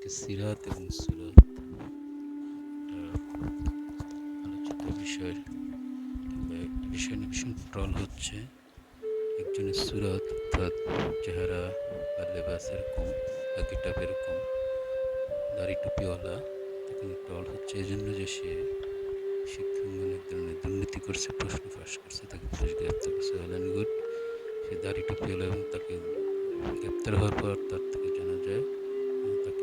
আজকে সিরাত এবং সুরাত আলোচিত বিষয় একটি বিষয় নিয়ে ভীষণ ট্রল হচ্ছে। একজনের সুরাত অর্থাৎ চেহারা বা লেবাস এরকম বা গেটাপ এরকম, দাড়ি টুপিওয়ালা তাকে ট্রল হচ্ছে। এই জন্য যে সে শিক্ষাঙ্গনে এক ধরনের দুর্নীতি করছে, প্রশ্ন ফাঁস করছে, তাকে পুলিশ গ্রেপ্তার করছে। অ্যান্ড গুড, সে দাড়ি টুপিওয়ালা এবং তাকে গ্রেপ্তার হওয়ার পর তার থেকে জানা যায়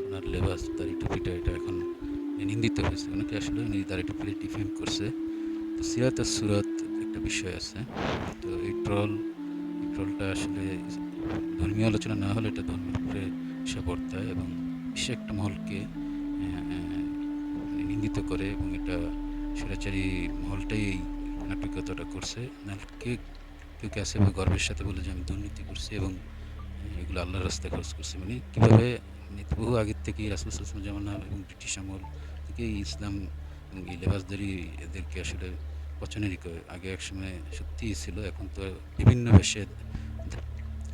ওনার লেবাস দাড়ি টুপিটা এটা এখন নিন্দিত হয়েছে। অনেকে আসলে উনি দাড়ি টুপি ডিফেন্ড করছে। তো সিরাত আর সুরাত একটা বিষয় আছে। তো এই ট্রল এই ট্রলটা আসলে ধর্মীয় আলোচনা না হলে এটা ধর্মের উপরে এসে বর্তায় এবং বিশেষ একটা মহলকে আহ, নিন্দিত করে এবং এটা স্বৈরাচারী মহলটাই এই নাটকীয়তাটা করছে। কে কেউ কে আসে গর্বের সাথে বলে যে আমি দুর্নীতি করছি এবং এগুলো আল্লাহর রাস্তায় খরচ করছি। মানে কীভাবে মানে বহু আগের থেকেই রাসুল সাল্লাম জামানা এবং ব্রিটিশ আমল থেকেই ইসলাম এবং এই লেবাসদারি এদেরকে আসলে পছন্দেরই আগে এক সময় সত্যিই ছিল, এখন তো বিভিন্ন বেশে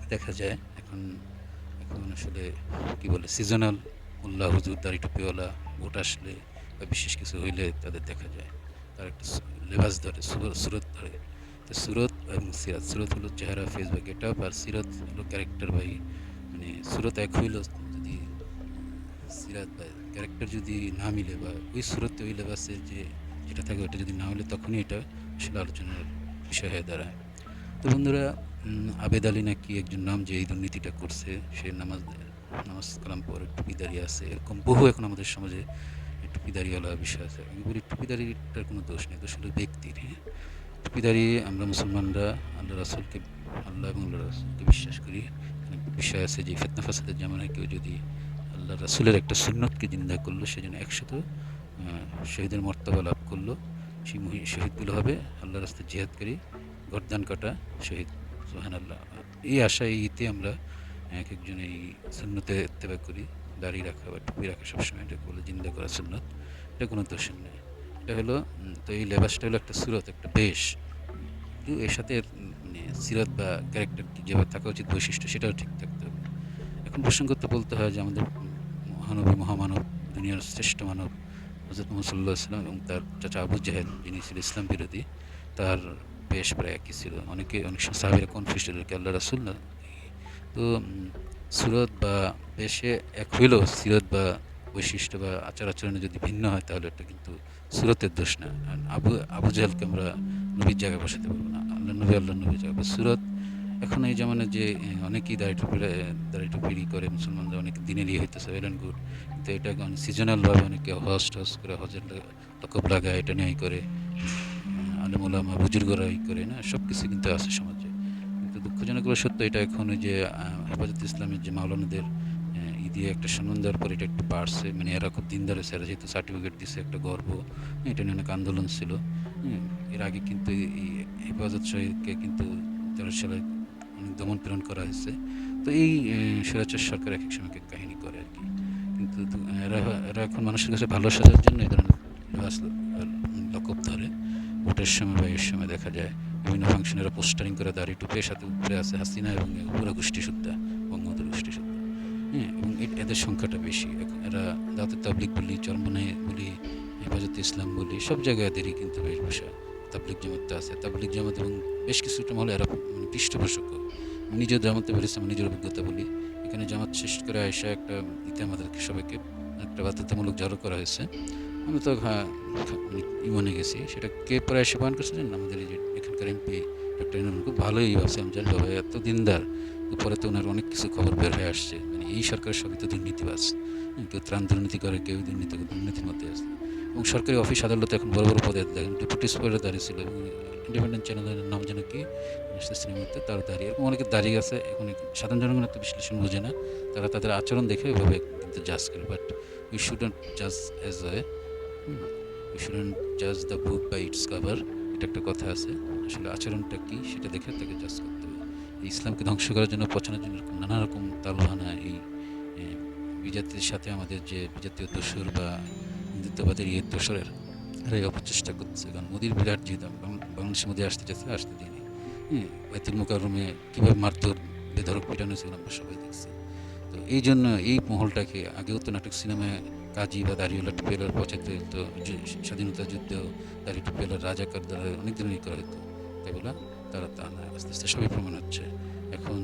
দেখা যায়। এখন এখন আসলে কি বলে সিজনাল উল্লাহ হুজুর, দাড়ি টুপিওয়ালা, ভোট আসলে বা বিশেষ কিছু হইলে তাদের দেখা যায়। তার একটা লেবাস ধরে, সুর- সুরত ধরে। তো সুরত এবং সিরাত, সুরত হলো চেহারা ফেস বা গেট আপ আর সিরত হলো ক্যারেক্টার বাই মানে সুরত এক হইল সিরাত বা ক্যারেক্টার যদি না মিলে বা ওই সুরতে ওই লেবাসের যে যেটা থাকে ওটা যদি না হলে তখনই এটা আসলে আলোচনার বিষয় হয়ে দাঁড়ায়। তো বন্ধুরা আবেদ আলী নাকি একজন নাম যে এই দুর্নীতিটা করছে, সে নামাজ নামাজ কালাম পরে টুপি দাঁড়িয়ে আছে, এরকম বহু এখন আমাদের সমাজে টুপি দাঁড়িয়েওয়ালা বিষয় আছে। আমি বলি টুপি দাঁড়িয়েটার কোনো দোষ নেই, দোষ হলো ব্যক্তির হ্যাঁ? টুপি দাঁড়িয়ে আমরা মুসলমানরা আল্লাহ রাসুলকে, আল্লাহ এবং আল্লাহ রাসুলকে বিশ্বাস করি। বিষয় আছে যে ফেতনা ফাসাদের জামানায় কেউ যদি আল্লাহ রাসুলের একটা সুন্নতকে জিন্দা করল, সেজন্য একশত শহীদের মর্তবা লাভ করল। সেই শহীদগুলো হবে আল্লাহ রাস্তায় জিহাদকারী, গর্দান কাটা শহীদ সোহান আল্লাহ এই আশা এই ইতে আমরা এক একজন এই সুন্নতে ইত্তেবা করি দাড়ি রাখা বা টুপি রাখা সবসময়। এটা বলে জিন্দা করা সুন্নত, এটা কোনো দোষের নেই। এটা হলো তো এই লেবাসটা হলো একটা সুরত, একটা বেশ। কিন্তু এর সাথে মানে সিরত বা ক্যারেক্টার যেভাবে থাকা উচিত বৈশিষ্ট্য, সেটাও ঠিক থাকতে হবে। এখন প্রসঙ্গত বলতে হয় যে আমাদের মহানবী মহামানব, দুনিয়ার শ্রেষ্ঠ মানব হজরত মুসল্লাহ ইসলাম এবং তার চাচা আবু জাহেদ যিনি ছিল ইসলাম বিরোধী, তার বেশ প্রায় একই ছিল। অনেকে, অনেক সাহাবিরা কনফিউজ ছিল আল্লাহ রাসুল না? তো সুরত বা বেশে এক হইলেও সিরত বা বৈশিষ্ট্য বা আচার আচরণে যদি ভিন্ন হয়, তাহলে এটা কিন্তু সুরতের দোষ না। আবু আবু জাহেলকে আমরা নবীর জায়গায় বসাতে পারব না। আল্লাহ নবী আল্লাহ নবীর জায়গায়। সুরত এখন এই জামানে যে অনেকেই দাড়ি টুপি দাড়ি টুপি করে মুসলমানরা অনেক দিনেরই হইতেছে ওয়েল অ্যান্ড গুড কিন্তু এটা সিজনালভাবে অনেকে হজ টস করে হজের লকব লাগায় এটা নিয়েই করে আলমুলামা বুজুর্গরা ই করে না? সব কিছু কিন্তু আছে সমাজে। কিন্তু দুঃখজনক হলো সত্য এটা এখন যে হেফাজত ইসলামের যে মাওলানাদের দিয়ে একটা সম্মান দেওয়ার পর এটা একটু বাড়ছে মানে এরা খুব দিনদার হয়েছে এরা যেহেতু সার্টিফিকেট দিচ্ছে একটা গর্ব এটা নিয়ে অনেক আন্দোলন ছিল হুম, এর আগে কিন্তু এই হেফাজত শহীদকে কিন্তু তেরো সালে দমন প্রেরণ করা হয়েছে। তো এই স্বৈরাচার সরকার এক এক সময় কাহিনী করে আর কি। কিন্তু এরা এখন মানুষের কাছে ভালো সাজার জন্য এই ধরনের লকব ধরে। ভোটের সময় বা এর সময় দেখা যায়, বিভিন্ন ফাংশনেরা পোস্টারিং করে দাঁড়িয়ে টুপে, সাথে উপরে আছে হাসিনা এবং পুরো গোষ্ঠী সুদ্ধা বঙ্গবন্ধুর গোষ্ঠী সুদ্ধা হ্যাঁ এবং এদের সংখ্যাটা বেশি। এখন এরা দাঁতের তাবলিক বলি চরমনে বলি, হেফাজতে ইসলাম বলি, সব জায়গায় এদেরই কিন্তু বেশভূষা তাবলিক জামাতে আছে। তাবলিক জামাত এবং বেশ কিছুটা মহলে এরা মানে পৃষ্ঠপোষক। নিজের জামাতে বলেছি আমার নিজের অভিজ্ঞতা বলি। এখানে জামাত শেষ করে আয়সা একটা ইতে আমাদেরকে সবাইকে একটা বাধ্যতামূলক জড়ো করা হয়েছে। আমি তো হ্যাঁ মানে ইমনে গেছি। সেটা কে পরে এসে করছে জানেন? আমাদের এখানকার এমপি ডক্টর ইনাম খুব ভালোই ভাবছিলাম জানি বাবা এত দিনদার। পরে তো ওনার অনেক কিছু খবর বের হয়ে আসছে। মানে এই সরকারের সবই তো দুর্নীতিবাজ। হুম, কেউ ত্রাণ দুর্নীতি করে কেউ দুর্নীতি দুর্নীতির মধ্যে আছে। এবং সরকারি অফিস আদালতে এখন বড় বড় পদে দেখেন ডেপুটি সুপারে দাঁড়িয়ে ছিল। এবং ইন্ডিপেন্ডেন্ট চ্যানেলের নাম যেন কি? শ্রেণীমধ্যে তার দাঁড়িয়ে। এরকম অনেকে দাঁড়িয়ে আছে, এখন সাধারণ জনগণ এত বিশ্লেষণ বোঝে না। তারা তাদের আচরণ দেখে ওইভাবে কিন্তু জাজ করে। বাট উই শুডন্ট জাজ অ্যাজ এ উই শুডন্ট জাজ the book by its cover এটা একটা কথা আছে। আসলে আচরণটা কী সেটা দেখে তাকে জাজ করতে হবে। ইসলামকে ধ্বংস করার জন্য, পচানোর জন্য নানা রকম তালবাহানা, এই বিজাতির সাথে আমাদের যে বিজাতীয় দোসর বা হিন্দুত্ববাদের ইয়ে দোসরের এই অপচেষ্টা করতেছে কারণ মোদির বিরাট জিত বাংলাদেশের মধ্যে আসতে চাচ্ছে আসতে দিইনি হ্যাঁ বাইতুল মোকারমে কীভাবে মারধর বেধরক পিটানো সেগুলো আমরা সবাই দেখছি। তো এই জন্য এই মহলটাকে আগেও তো নাটক সিনেমায় কাজী বা দাড়িওয়ালা টুপিওয়ালার পচাতে যে, স্বাধীনতা যুদ্ধ দাড়ি টুপিওয়ালার রাজাকার দ্বারা অনেক ধরনের করা হতো। এগুলা তারা তা না, আস্তে আস্তে সবই প্রমাণ হচ্ছে। এখন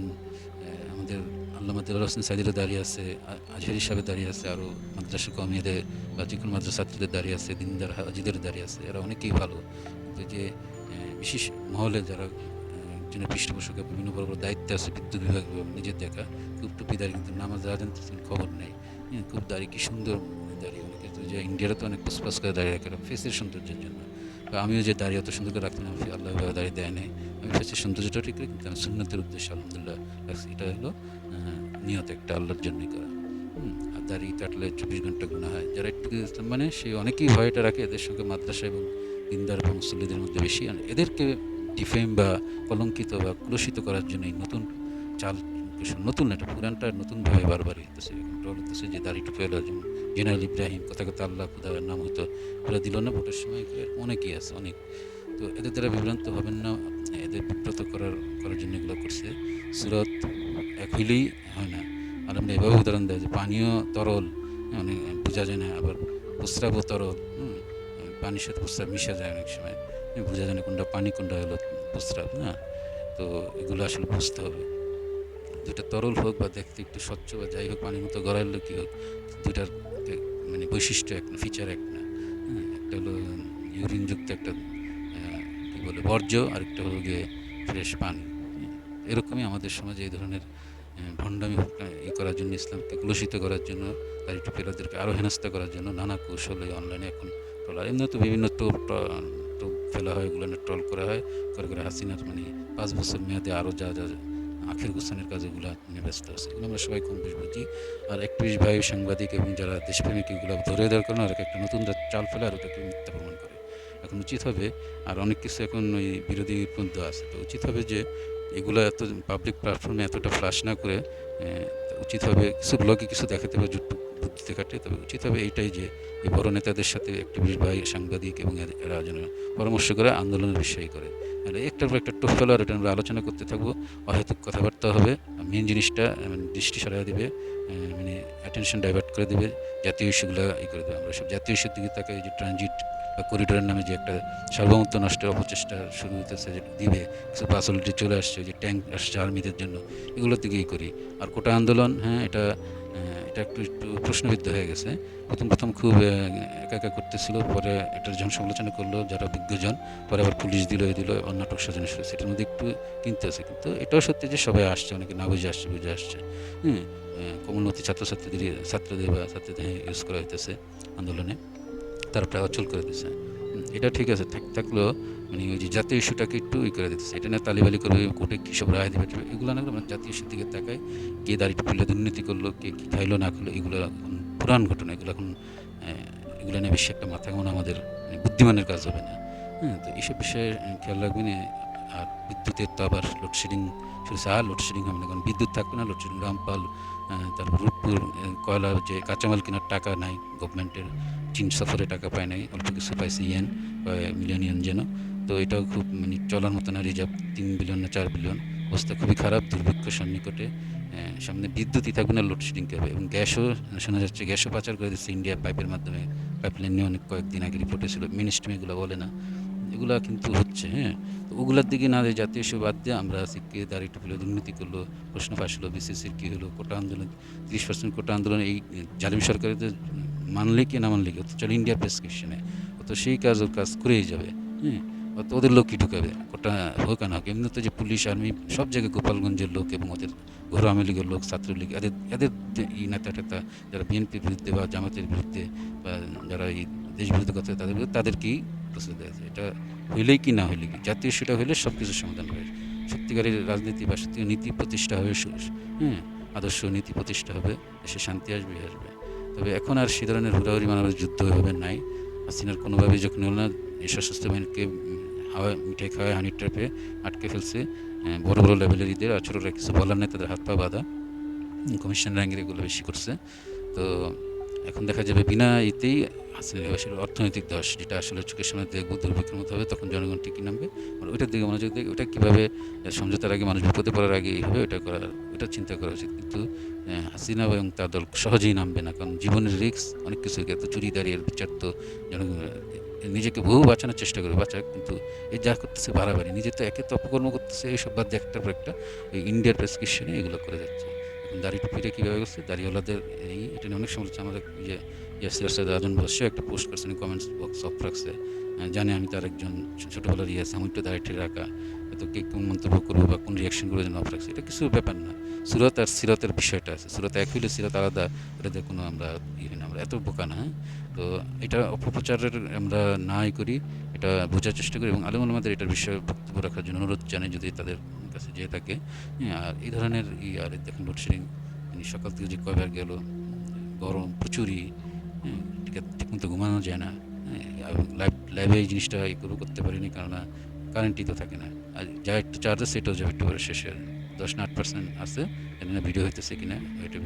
আমাদের আল্লামা দেওয়ার হোসেন সাইদিরও দাঁড়িয়ে আছে আজহার হিসাবে দাঁড়িয়ে আছে আরও মাদ্রাসা কমিয়েদের বা যে কোনো ছাত্রীদের দাঁড়িয়ে আছে দিনদার হাজিদের দাঁড়িয়ে আছে এরা অনেকেই ভালো। কিন্তু যে বিশেষ মহলে যারা একজনের পৃষ্ঠপোষকের বিভিন্ন বড় বড় দায়িত্বে আছে বিদ্যুৎ বিভাগ নিজের দেখা খুব টুপি দাঁড়িয়ে কিন্তু নামাজ আজান খবর নেই। হ্যাঁ, খুব দাঁড়িয়ে কি সুন্দর দাঁড়িয়ে অনেকে তো যে ইন্ডিয়াতে তো অনেক পুষ্পাস করে দাঁড়িয়ে রাখে ফেসের সৌন্দর্যের জন্য। আমিও যে দাঁড়িয়ে অত সুন্দর করে রাখতাম আল্লাহ দাঁড়িয়ে দেয় নাই। আমি ফেসের সৌন্দর্যটা ঠিক রেখে আমি সুন্নতের উদ্দেশ্যে আলহামদুলিল্লাহ এটা হলো নিয়ত একটা আল্লাহর জন্যই করা। আর দাঁড়িয়ে কাটলে চব্বিশ ঘণ্টা গুণা হয়। যারা একটু ইসলাম মানে সে অনেকেই ভয়টা রাখে, এদের সঙ্গে মাদ্রাসা এবং দিনদার এবং মুসল্লিদের মধ্যে বেশি আর এদেরকে ডিফেম বা কলঙ্কিত বা কুলসিত করার জন্য এই নতুন চাল, নতুন এটা পুরানটা নতুনভাবে বারবার হইতেছে হইতেছে যে দাড়ি টুপি এলো যেমন জেনারেল ইব্রাহিম, কথা কথা আল্লাহ খুদার নাম হতো ওরা দিল না, ভোটের সময় অনেকেই আছে, অনেক। তো এদের দ্বারা বিভ্রান্ত হবেন না। সুরত এক হয় না। আর আমরা এভাবে উদাহরণ দেয় যে পানীয় তরল মানে বোঝা যায় না, আবার প্রস্রাবও তরল পানির সাথে প্রস্রাব মিশা যায় অনেক সময়। বোঝা যায় না কোনটা পানি, কোনটা হলো প্রস্রাব, না? তো এগুলো আসলে বুঝতে হবে। দুটা তরল হোক বা দেখতে একটু স্বচ্ছ বা যাই হোক, পানির মতো গড়াইলে কী হোক দুটার মানে বৈশিষ্ট্য এক না ফিচার এক না একটা হলো ইউরিনযুক্ত একটা কী বলে, বর্জ্য আর একটা হলো গিয়ে ফ্রেশ পানি। এরকমই আমাদের সমাজে এই ধরনের ভণ্ডামি ই করার জন্য, ইসলামকে কলুষিত করার জন্য, তার একটু পেলাদেরকে আরও হেনস্থা করার জন্য নানা কৌশল এই অনলাইনে এখন ট্রলার এমনি তো বিভিন্ন টোপ টোপ ফেলা হয় ওগুলো ট্রল করা হয়, করে করে হাসিনার মানে পাঁচ বছর মেয়াদে আরও যা যা আখের গোছানোর কাজ এগুলো নিয়ে ব্যস্ত আছে। এগুলো আমরা সবাই কম বেশ বুঝি। আর একত্রিশ ভাই সাংবাদিক এবং যারা দেশপ্রেমিক এগুলো ধরে দেওয়ার কারণে আর একটা নতুন চাল ফেলে আর ওটাকে মিথ্যা প্রমাণ করে। এখন উচিত হবে, আর অনেক কিছু এখন ওই বিরোধী পন্থ আছে, তো উচিত হবে যে এগুলো এত পাবলিক প্ল্যাটফর্মে এতটা ফ্লাশ না করে উচিত হবে কিছু ব্লগে কিছু দেখাতে হবে বুদ্ধিতে কাটে। তবে উচিত হবে এইটাই যে, এই বড় নেতাদের সাথে একটিভিস্ট ভাই, সাংবাদিক এবং এরা যেন পরামর্শ করে, আন্দোলনের বিষয় করে। মানে একটার পর একটা টোপ আর এটা আমরা আলোচনা করতে থাকব। অহেতুক কথাবার্তা হবে মেন জিনিসটা মানে দৃষ্টি সরাই দেবে মানে অ্যাটেনশন ডাইভার্ট করে দেবে, জাতীয় ইস্যুগুলো ই করে দেবে। আমরা সব জাতীয় ইস্যুর দিকে তাকে যে ট্রানজিট বা করিডোরের নামে যে একটা সার্বভৌমত্ব নষ্টের অপচেষ্টা শুরু হতেছে যে দিবে কিছু বাস চলে আসছে যে ট্যাঙ্ক আসছে আর্মিদের জন্য এগুলো থেকেই করি। আর কোটা আন্দোলন হ্যাঁ এটা এটা একটু একটু প্রশ্নবিদ্ধ হয়ে গেছে। প্রথম প্রথম খুব একা একা করতেছিল পরে এটার যখন সমালোচনা করল যারা বিজ্ঞজন পরে আবার পুলিশ দিল এ দিল নাটক সাজানো শুরু সেটার মধ্যে একটু কিনতে আছে কিন্তু এটাও সত্যি যে সবাই আসছে অনেকে না বুঝে আসছে বুঝে আসছে। আহ, কোমলমতি ছাত্রছাত্রীদের ছাত্রদের বা ছাত্রীদের ইউজ করা হইতেছে আন্দোলনে। তারা প্রায় অচল করে দিচ্ছে এটা ঠিক আছে থাকলেও মানে ওই যে জাতীয় ইস্যুটাকে একটু ই করে দিতেছে। এটা না তালিবালি করবে কোর্টে কী সব রায় দেবে এগুলো না মানে জাতীয় ইস্যুর দিকে তাকায়, কে দাঁড়িয়ে ফুলে দুর্নীতি করল, কে কী খাইলো, না খেলো এগুলো এখন পুরান ঘটনা। এগুলো এখন এগুলো নিয়ে বেশি একটা মাথা ঘামানো আমাদের মানে বুদ্ধিমানের কাজ হবে না। হ্যাঁ তো এইসব বিষয়ে খেয়াল রাখবেন আর বিদ্যুতের তো আবার লোডশেডিং শুধু আর লোডশেডিং হবে না, কারণ বিদ্যুৎ থাকবে না লোডশেডিং রামপাল তারপর রূপপুর কয়লা যে কাঁচামাল কেনার টাকা নাই গভর্নমেন্টের চীন সফরে টাকা পায় নাই, অল্প কিছু পাইছে ইয়েন মিলিয়ন ইয়েন যেন। তো এটাও খুব মানে চলার মতো না রিজার্ভ তিন বিলিয়ন না চার বিলিয়ন অবস্থা খুবই খারাপ, দুর্ভিক্ষ সন্নিকটে। সামনে বিদ্যুৎই থাকবে না লোডশেডিং হবে। এবং গ্যাসও, শোনা যাচ্ছে গ্যাসও পাচার করে দিচ্ছে। ইন্ডিয়া পাইপের মাধ্যমে পাইপলাইন নিয়ে অনেক কয়েকদিন আগে রিপোর্ট ছিল মিনিস্ট্রি এগুলো বলে না। এগুলা কিন্তু হচ্ছে হ্যাঁ? তো ওগুলার দিকে না জাতীয় ইস্যু বাদ দিয়ে আমরা সিটকে দাঁড়িয়ে টুপিলে দুর্নীতি করল, প্রশ্ন ফাঁস হলো, বিসিসির কী হলো, কোটা আন্দোলন, তিরিশ পার্সেন্ট কোটা আন্দোলন, এই জালিম সরকারের যে মানলে কি না মানলে কি, অথচ ইন্ডিয়া প্রেসক্রিপশনে অত সেই কাজ ওর কাজ করেই যাবে হ্যাঁ? অত ওদের লোক কি ঢুকাবে, কোটা হোক না হোক, এমনি তো যে পুলিশ, আর্মি, সব জায়গায় গোপালগঞ্জের লোক এবং ওদের ঘোর আওয়ামী লীগের লোক, ছাত্রলীগ, এদের এদের এই নেতা টেতা, যারা বিএনপির বিরুদ্ধে বা জামাতের বিরুদ্ধে বা যারা এই দেশ বিরুদ্ধে কথা, তাদের তাদেরকেই আছে এটা হইলেই কি না হইলে কি? জাতীয় সেটা হইলে সব কিছুর সমাধান হবে। সত্যিকারের রাজনীতি বা সত্যি নীতি প্রতিষ্ঠা হবে হ্যাঁ আদর্শ নীতি প্রতিষ্ঠা হবে দেশে শান্তি আসবে আসবে। তবে এখন আর সে ধরনের হুড়াহুড়ি মানবের যুদ্ধ হবে নাই। হাসিনার কোনোভাবেই যখন হলো না এই সশস্ত্র বাহিনীকে হাওয়া মিঠাই খাওয়ায়, হানির ট্র্যাপে আটকে ফেলছে বড় বড় লেভেলের ঈদের আর কিছু বলার নেই, তাদের হাত পা বাঁধা। কমিশন র্যাঙ্গের এগুলো বেশি করছে। তো এখন দেখা যাবে বিনা হাসিনা আসলে অর্থনৈতিক দশ যেটা আসলে চোখের সামনে দেখব দুর্ভিক্ষের মতো হবে তখন জনগণ ঠিকই নামবে। আর ওইটার দিকে মনোযোগ দিয়ে ওটা কীভাবে সমঝোতার আগে মানুষ বিপদে পড়ার আগে এইভাবে ওটা করার এটা চিন্তা করা উচিত। কিন্তু আহ, হাসিনা এবং তার দল সহজেই নামবে না কারণ জীবনের রিস্ক অনেক কিছু এত চুরি দাঁড়িয়ে বিচার তো জনগণ নিজেকে বহু বাঁচানোর চেষ্টা করে বাঁচাক কিন্তু এই যা করতেছে বাড়াবাড়ি নিজে তো একে তো অপকর্ম করতেছে এইসব বাদ একটার পর একটা ওই ইন্ডিয়ার প্রেসক্রিপশনে এগুলো করে যাচ্ছে। দাড়ি টুপিটা কীভাবে করছে দাড়িওয়ালাদের এই, এটা নিয়ে অনেক সমালোচনা আমাদের, যে ইয়াসির সাদ রাজন বসে একটা পোস্ট করছেন কমেন্টস বক্স অফ রাখছে। জানে আমি তার একজন ছোটবেলার ইয়ে একটু দাঁড়িয়ে রাখা হয়তো কে কোন মন্তব্য করব বা কোন রিয়াকশন করব যেন অফ রাখছে, এটা কিছু ব্যাপার না। সুরত আর সিরতের বিষয়টা আছে। সুরত এক হইলে সিরত আলাদা, এটাতে কোনো আমরা ইয়ে না আমরা এত বোকা না হ্যাঁ? তো এটা অপপ্রচারের আমরা নাই করি, এটা বোঝার চেষ্টা করি এবং আলম আমাদের এটার বিষয়ে বক্তব্য রাখার জন্য অনুরোধ জানাই, যদি তাদের কাছে যেয়ে থাকে। হ্যাঁ, আর এই ধরনের ই আর দেখুন লোডশেডিং সকাল থেকে যে কয়বার গেল গরম প্রচুরই হ্যাঁ, ঠিক মতো ঘুমানো যায় না। লাইভ লাইভে এই জিনিসটা এগুলো করতে পারিনি কেননা কারেন্টই তো থাকে না। আর যা একটু চার্জ আছে সেটাও যাবে একটু শেষের শেষে দশ না আট পার্সেন্ট আছে না ভিডিও হইতেছে কিনা এটা